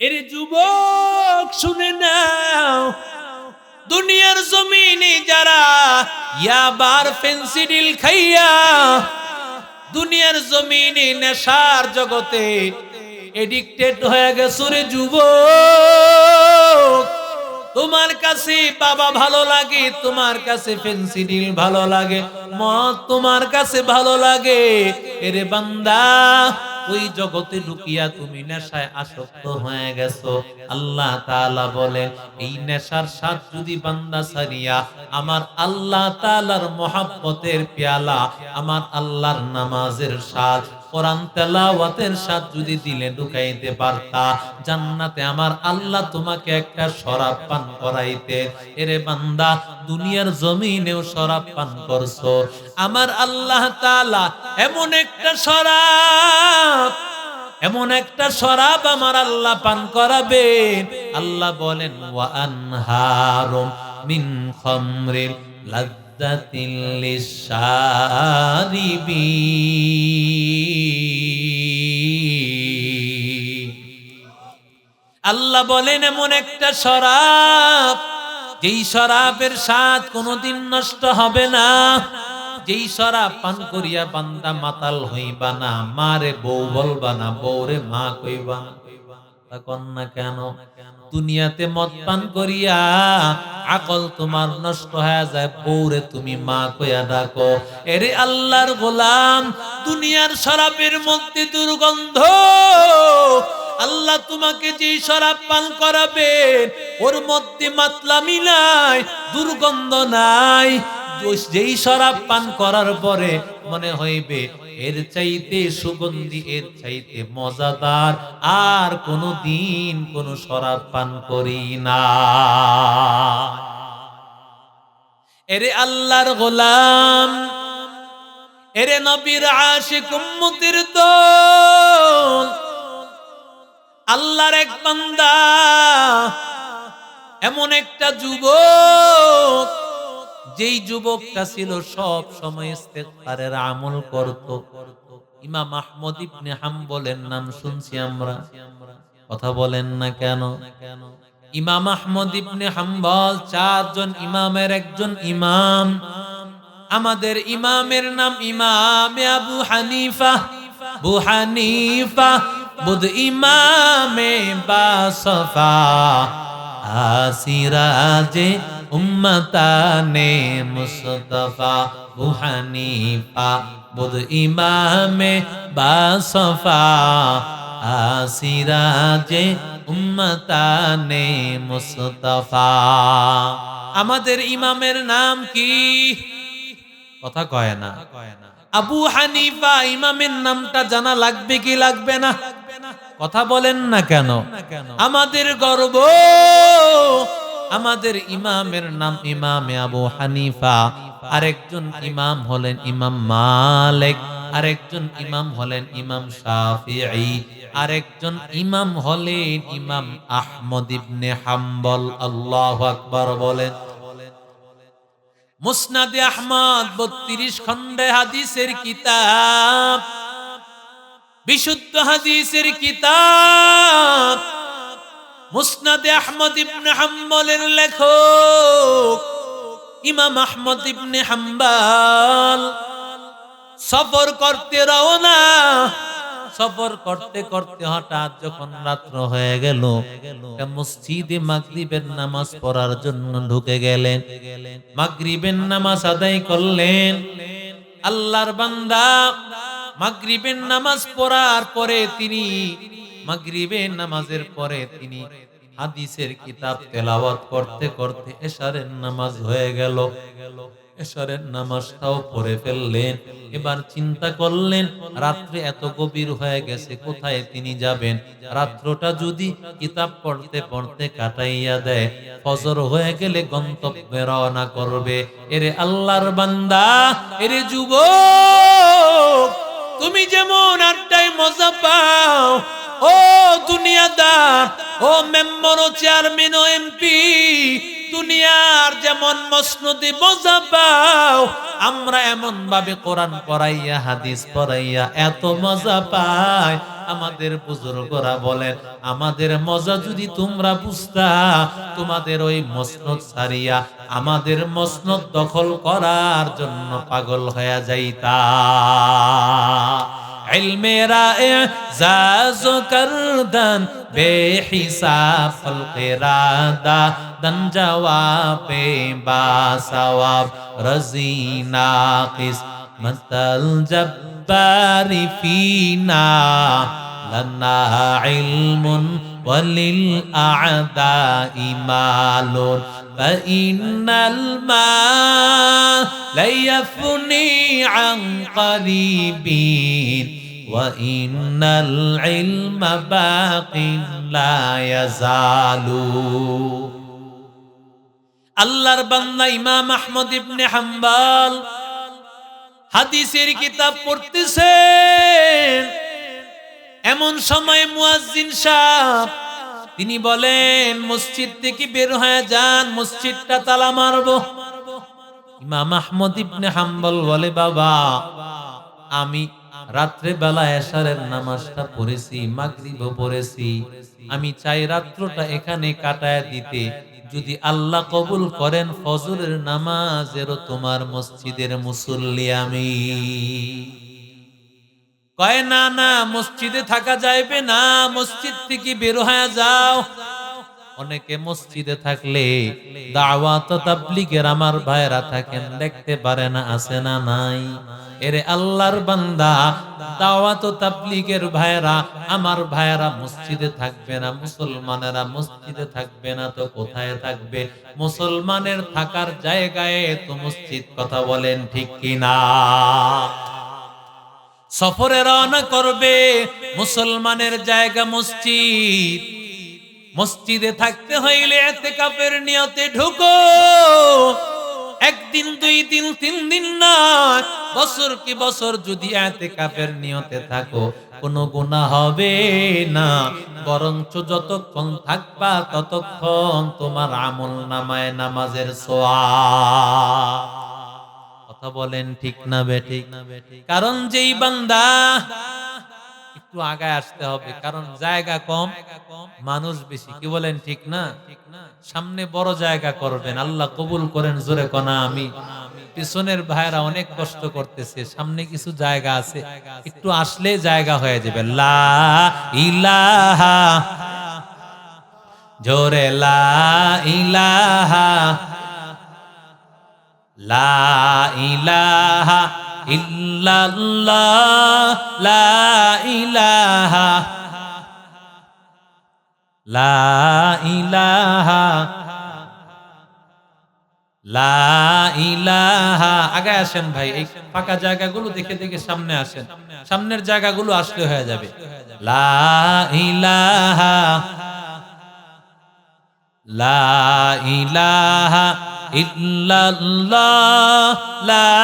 এর যুবক, শুনে নাও। দুনিয়ার জমিনে যারা ইয়াবার ফেন্সিডিল খাইয়া, দুনিয়ার জমিনে নেশার জগতে এডিক্টেড হয়ে গেছে রে যুবক। তোমার কাছে বাবা ভালো লাগে, তোমার কাছে ফেন্সিডিল ভালো লাগে, মদ তোমার কাছে ভালো লাগে। এরে বান্দা ওই জগতে ঢুকিয়া তুমি নেশায় আসক্ত হয়ে গেছো। আল্লাহ তাআলা বলে এই নেশার স্বাদ যদি বান্দা সারিয়া আমার আল্লাহ তাআলার মহাব্বতের পেয়ালা, আমার আল্লাহর নামাজের স্বাদ কোরআন তেলাওয়াতের স্বাদ যদি দিলে ঢুকাইতে পারতা, জান্নাতে আমার আল্লাহ তোমাকে একটা শরাব পান করাইতে। এরে বান্দা, দুনিয়ার জমিনেও শরাব পান করছ। আমার আল্লাহ তাআলা এমন একটা শরাব, এমন একটা শরাব আমার আল্লাহ পান করাবেন। আল্লাহ বলেন, ওয়া আনহারুম মিন খামরিল লিশারিবিন আল্লাহ বলেন এমন একটা শরাব, যেই শরাবের স্বাদ কোনোদিন নষ্ট হবে না। যেই শরাব পান করিয়া বান্দা মাতাল হইবা না, মারে বউ বলবা না, বউরে মা কইবা। না কন্যা কেন? দুনিয়াতে মদ পান করিয়া আকল তোমার নষ্ট হয়ে যায়, বউরে তুমি মা কইয়া ডাকো। এরে আল্লাহর গোলাম, দুনিয়ার শরাবের মধ্যে দুর্গন্ধ। আল্লাহ তোমাকে যে শরাব পান করাবেন, ওর মধ্যে মাতলামি নাই, দুর্গন্ধ নাই। যেই শরাব পান করার পরে মনে হইবে এর চাইতে সুগন্ধি, এর চাইতে মজাদার আর কোনো দিন কোনো শরাব পান করি না। এরে আল্লাহর গোলাম, এরে নবীর আশিক উম্মতির দল, আল্লাহর এক বান্দা, এমন একটা যুবক যেই যুবকটা ছিল সব সময় ইস্তেগফারের আমল করত। ইমাম আহমদ ইবনে হাম্বলের নাম শুনছি আমরা। কথা বলেন না কেন? ইমাম আহমদ ইবনে হাম্বল চারজন ইমামের একজন ইমাম। আমাদের ইমামের নাম ইমাম আবু হানিফা। বু হানিফা বুধ ইমামে বাসফা আসিরাজে উম্মতানে মুস্তফা বু হানিফা, বুধ ইমামে বাসফা আসিরাজে উম্মতানে মুস্তফা। আমাদের ইমামের নাম কি? কথা কয় না। আবু হানিফা ইমামের নামটা জানা লাগবে কি লাগবে না? কথা বলেন না কেন? আমাদের গর্ব আমাদের ইমামের নাম ইমামে আবু হানিফা। আরেকজন ইমাম হলেন ইমাম মালিক, আরেকজন ইমাম হলেন ইমাম শাফিঈ, আরেকজন ইমাম হলেন ইমাম আহমদ ইবনে হাম্বল। আল্লাহু আকবার বলেন। মুসনাদে আহমদ বত্রিশ খন্ডে হাদিসের কিতাব, বিশুদ্ধ হাদিসের কিতাব মুসনাদে আহমদ ইবনে হাম্বলের লেখক, ইমাম আহমদ ইবনে হাম্বাল। সফর করতে রওনা, সফর করতে করতে হঠাৎ যখন রাত্র হয়ে গেল মসজিদে মাগরিবের নামাজ পড়ার জন্য ঢুকে গেলেন। মাগরিবের নামাজ আদায় করলেন। আল্লাহর বান্দা মাগরিবের নামাজ পড়ার পরে তিনি মাগরিবের নামাজের পরে তিনি হাদিসের কিতাব তেলাওয়াত করতে করতে এশারের নামাজ হয়ে গেল। এশারের নামাজটাও পড়ে ফেললেন, এবার চিন্তা করলেন, রাত্রে এত গভীর হয়ে গেছে, কোথায় তিনি যাবেন? রাত্রটা যদি কিতাব পড়তে পড়তে কাটাইয়া দেয়, ফজর হয়ে গেলে গন্তব্যে রওনা করবে। এরে আল্লাহর বান্দা, এরে যুবক, তুমি যেমন আড্ডায় মজা পাও ও দুনিয়াদার, ও মেম্বার ও চেয়ারম্যান ও এমপি, দুনিয়ার যেমন মসনদি মজা পাও, আমরা এমন ভাবে কোরআন পড়াইয়া, হাদিস পড়াইয়া এত মজা পাই। আমাদের বুজুর্গরা বলেন, আমাদের মজা যদি তোমরা বুঝতা, তোমাদের ওই মসনদ সারিয়া আমাদের মসনদ দখল করার জন্য পাগল হয়ে যাইতা। علم رائع زاز و کردن بے حساب خلق رادا دن جواب با ثواب رضی ناقص مثل جبار فینا لنا علم وللأعداء مال فإن الماء ليفني عن قريبين. وإن العلم باق لا يزال আল্লাহর বান্দা ইমাম আহমদ ইবনে হাম্বাল হাদিসের কিতাব পড়তেছেন এমন সময় মুয়াজ্জিন সাহেব তিনি বলেন মসজিদ থেকে বের হয়ে যান মসজিদটা তালা মারবো ইমাম আহমদ ইবনে হাম্বল বলে বাবা আমি রাত্রে বেলা এশারের নামাজটা পড়েছি, মাগরিবও পড়েছি। আমি চাই রাত্রটা এখানে কাটায় দিতে। যদি আল্লাহ কবুল করেন ফজরের নামাজেরও তোমার মসজিদের মুসল্লি আমি। কয়, না না, মসজিদে থাকা যাইবে না, মসজিদ থেকে বের হয়ে যাও। অনেকে মসজিদে থাকলে দাওয়াত আমার ভাইরা থাকেন, দেখতে পারে না, আছে না নাই। এরে আল্লাহর বান্দা, দাওয়াত তাবলিগের ভাইরা আমার ভাইরা মসজিদে থাকবে না, মুসলমানেরা মসজিদে থাকবে না, তো কোথায় থাকবে? মুসলমানের থাকার জায়গায় তো মসজিদ, কথা বলেন ঠিক কিনা? সফরে রওনা করবে, মুসলমানের জায়গা মসজিদ। মসজিদে থাকতে হইলে এতে কাপের নিয়তে ঢুকো। একদিন, দুই দিন, তিন দিন না, বছর কি বছর যদি এতে কাপের নিয়তে থাকো, কোনো গুণা হবে না। বরঞ্চ যতক্ষণ থাকবা ততক্ষণ তোমার আমল নামায় নামাজের সোয়া কথা বলেন ঠিক না বে ঠিক? কারণ যেই বান্দা একটু আগায় আসতে হবে, কারণ জায়গা কম, মানুষ বেশি। কি বলেন ঠিক না? সামনে বড় জায়গা করবেন, আল্লাহ কবুল করেন, জোরে কনা আমি। পিছনের ভাইরা অনেক কষ্ট করতেছে, সামনে কিছু জায়গা আছে, একটু আসলে জায়গা হয়ে যাবে। লা ইলাহা, জোরে ইলাহা, লা ইলাহা। লা লা ইলাহা। লা ইলাহা। আগে আসেন ভাই, এই ফাঁকা জায়গাগুলো দেখে দেখে সামনে আসেন। সামনের জায়গাগুলো আসলে হয়ে যাবে। লা ইলাহা। লা ইল্লাল্লাহ লা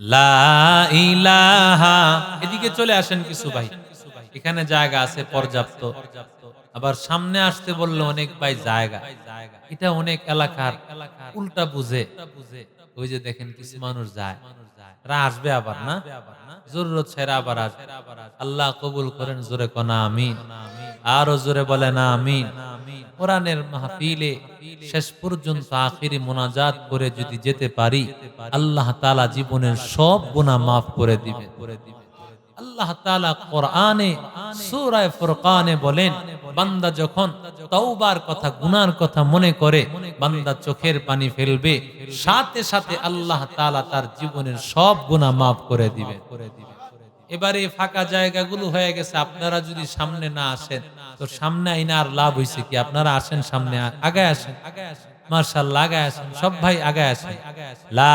লা ইলাহা। এদিকে চলে আসেন কিছু ভাই। এখানে জায়গা আছে পর্যাপ্ত। আবার সামনে আসতে বললে অনেক ভাই জায়গা। এটা অনেক এলাকার উল্টা বুঝে। ওই যে দেখেন কিছু মানুষ যায়। রা আসবে আবার না? জরুরত ছেড়ে আবার আসবে। আল্লাহ কবুল করেন, জোরে কনা আমিন। আরও জোরে বলে না আমিন। কোরআনের মাহফিলে শেষ পর্যন্ত আখিরি মোনাজাত করে যদি যেতে পারি, আল্লাহ তালা জীবনের সব গুনাহ মাফ করে দিবেন। আল্লাহ কোরআনে সূরা ফুরকানে বলেন, বান্দা যখন তওবার কথা, গুনার কথা মনে করে, বান্দা চোখের পানি ফেলবে, সাথে সাথে আল্লাহ তাআলা তার জীবনের সব গুনাহ মাফ করে দিবেন এবারে ফাঁকা জায়গাগুলো হয়ে গেছে, আপনারা যদি সামনে না আসেন, তো সামনে আইনা আর লাভ হইছে কি? আপনারা আসেন সামনে, আগায় আসেন। মার্শাল আগায় আসেন, সব ভাই আগায় আসেন। লা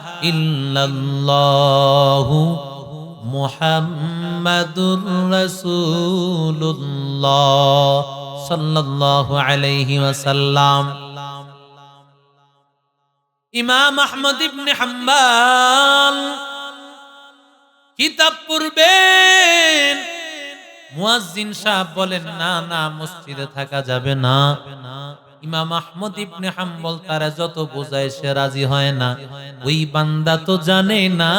ইল্লাল্লাহ মুহাম্মাদুর রাসূলুল্লাহ সাল্লাল্লাহু আলাইহি ওয়াসাল্লাম। ইমাম আহমদ ইবনে হাম্বাল কিতাব পড়বেন। মুয়াজ্জিন সাহেব বলেন, না না, মসজিদে থাকা যাবে না। ইমাম আহমদ ইবনে হাম্বল তারা যত বোঝায় সে রাজি হয় না। ওই বান্দা তো জানে না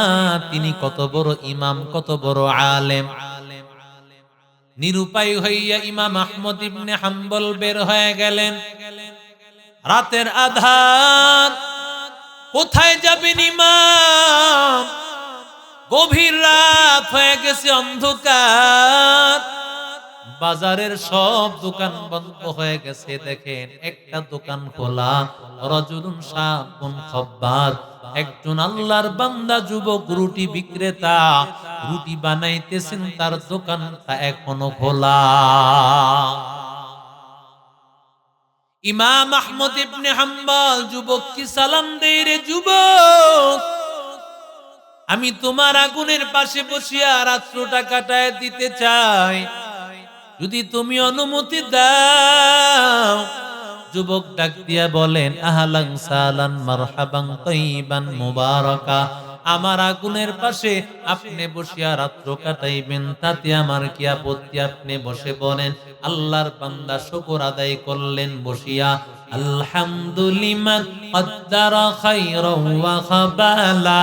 তিনি কত বড় ইমাম, কত বড় আলেম। নিরুপায় হইয়া ইমাম আহমদ ইবনে হাম্বল বের হয়ে গেলেন। রাতের আধার, কোথায় যাবেন ইমাম? গভীর রাত হয়ে গেছে অন্ধকার। বাজারের সব দোকান বন্ধ হয়ে গেছে, দেখেন একটা দোকান খোলা রজুলুন খব্বার। একজন আল্লাহর বান্দা, যুবক, রুটি বিক্রেতা, রুটি বানাইতেছেন, তার দোকানটা এখনও খোলা। ইমাম আহমদ ইবনে হাম্বল, যুবক, কি সালাম দেই রে যুবক? আমি তোমার আগুনের পাশে বসিয়া রাত্রটা কাটায় দিতে চাই। যদি তুমি অনুমতি দাও, যুবক ডাক দিয়া বলেন, আহালাং সালান মারহাবাং তৈবান মুবারকা। আমার আগুনের পাশে আপনি বসিয়া রাত্র কাটাইবেন, তাতে আমার কি আপত্তি? আপনি বসে বলেন, আল্লাহর বান্দা শুকর আদায় করলেন বসিয়া। আলহামদুলিমান কদ্দারা খাইরাও ওয়া খাবালা।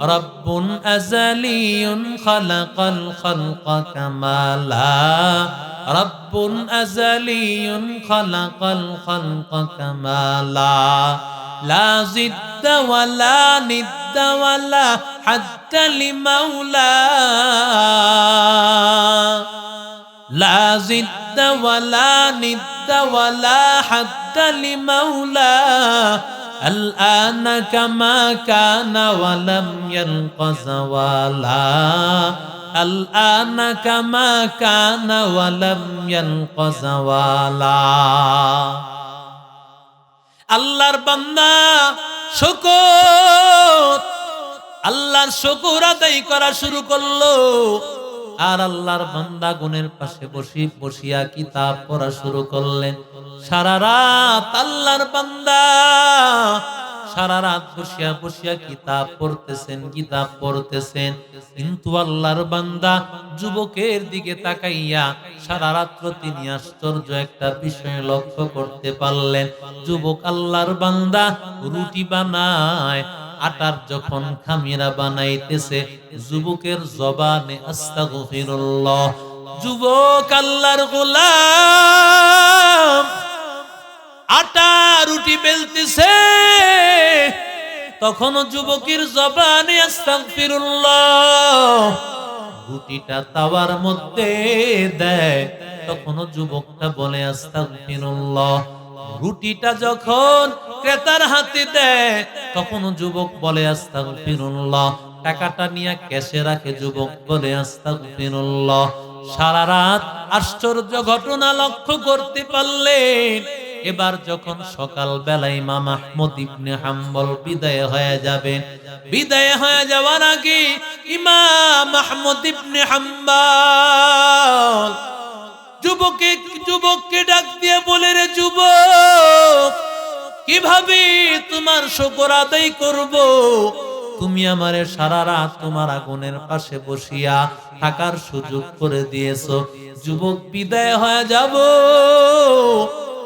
رب أزلي خلق الخلق كمالا رب أزلي خلق الخلق كمالا لا. زد ولا ند ولا حد لمولى لا زد ولا ند ولا حد لمولى الآن كما كان ولم يلق زوالا الآن كما كان ولم يلق زوالا আল্লাহর বান্দা শুকর আল্লাহর শুকর আদায় করা শুরু করলো আর আল্লাহর বান্দা গুনের পাশে বসি, বসিয়া কিতাব পড়া শুরু করলেন। সারা রাত আল্লাহর বান্দা, সারা রাত বসিয়া বসিয়া কিতাব পড়তেছেন কিতাব পড়তেছেন। কিন্তু আল্লাহর বান্দা যুবকের দিকে তাকাইয়া সারা রাত্র তিনি আশ্চর্য একটা বিষয় লক্ষ্য করতে পারলেন। যুবক আল্লাহর বান্দা রুটি বানায় আটার যখন খামিরা বানাইতেছে, যুবকের জবানে আস্তাগফিরুল্লাহ। যুবক আল্লাহর গোলাম, আটা রুটি বেলতেছে তখন যুবকের জবানে আস্তাগফিরুল্লাহ। রুটিটা তাওয়ার মধ্যে দেয় তখন যুবকটা বলে আস্তাগফিরুল্লাহ। রুটিটা যখন ক্রেতার হাতে দেয়, তখন যুবক বলে, আস্তাগফিরুল্লাহ। টাকাটা নিয়ে ক্যাশে রাখে যুবক বলে, আস্তাগফিরুল্লাহ। সারা রাত আশ্চর্য ঘটনা লক্ষ্য করতে পারলেন। এবার যখন সকাল বেলায় ইমাম আহমদ ইবনে হাম্বল বিদায় হয়ে যাবেন, বিদায় হয়ে যাওয়ার আগে ইমাম আহমদ ইবনে হাম্বাল যুবকে, যুবককে ডাক দিয়ে বলে রে যুবক, কীভাবে তোমার শকর আদায় করব? তুমি আমারে সারা রাত তোমার আগুনের পাশে বসিয়া থাকার সুযোগ করে দিয়েছ। যুবক, বিদায় হয়ে যাব।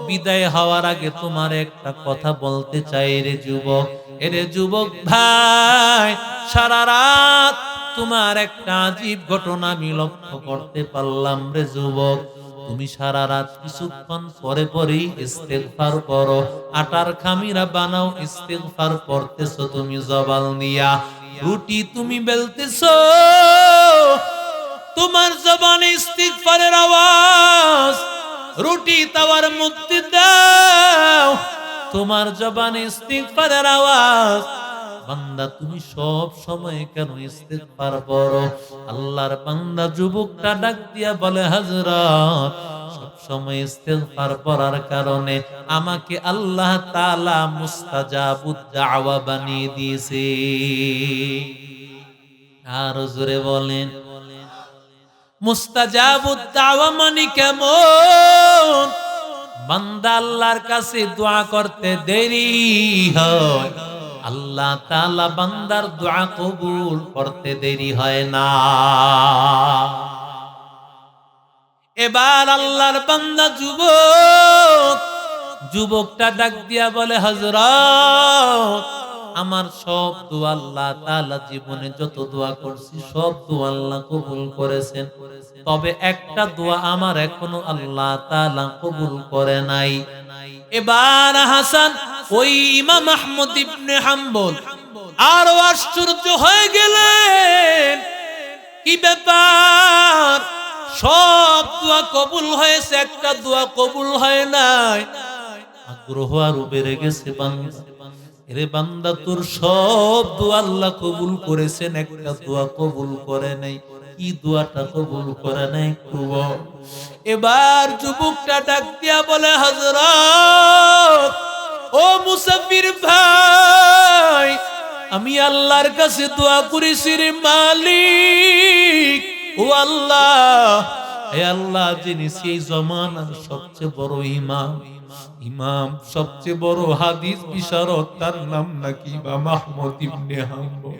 বিদায় হওয়ার আগে তোমার একটা কথা বলতে চাই রে যুবক। এরে যুবক ভাই, সারা রাত তোমার একটা আজীব ঘটনা আমি লক্ষ্য করতে পারলাম রে যুবক। তুমি সারা রাত কিছুক্ষণ পরে পরেই ইস্তেগফার করো। আটার খামিরা বানাও, ইস্তেগফার করতেছো তুমি জবাল নিয়া রুটি তুমি বেলতেছো, তোমার জবানে ইস্তিগফারের আওয়াজ। রুটি তাওয়ার মুক্তি দাও, তোমার জবানে ইস্তিগফারের আওয়াজ। বান্দা, তুমি সব সময় কেন ইস্তেগফার করো? আল্লাহর বান্দা যুবকটা ডাক দিয়া বলে, হযরত, সব সময় ইস্তেগফার করার কারণে আমাকে আল্লাহ তাআলা মুস্তাজাবুদ দাওয়া বানিয়ে দিয়েছে। আর জোরে বলেন, মুস্তাজাবুদ দাওয়া মানে কেমন? বান্দা আল্লাহর কাছে দোয়া করতে দেরি হয়। আল্লাহ তাআলা বান্দার দোয়া কবুল করতে দেরি হয় না। এবার আল্লাহর বান্দা যুবক, যুবকটা ডাক দিয়া বলে, হযরত, আমার সব দোয়া আল্লাহ তাআলা জীবনে যত দোয়া করছি, সব দোয়া আল্লাহ কবুল করেছেন। তবে একটা দোয়া আমার এখনও আল্লাহ তাআলা কবুল করে নাই। এবার হাসান ওই ইমাম আহমদ ইবনে হাম্বল। আরও আশ্চর্য হয়ে গেলেন, কি ব্যাপার? সব দোয়া কবুল হয়েছে, একটা দোয়া কবুল হয় নাই। আগ্রহ আরও বেড়ে গেছে এরে বান্দা, তোর সব দোয়া আল্লাহ কবুল করেছেন, একটা দোয়া কবুল করে নাই। কি দোয়াটা কবুল করে নাই বল। এবার যুবকটা ডাক দিয়া বলে, হযরত ও মুসাফির ভাই, আমি আল্লাহর কাছে দোয়া করেছি রে মালিক। ও আল্লাহ, হে আল্লাহ, যিনি সেই জমানার সবচেয়ে বড় ইমাম। ইমাম সবচেয়ে বড় হাদিস বিশারদ, তার নাম নাকি বা মাহমুদ ইবনে হাম্বল।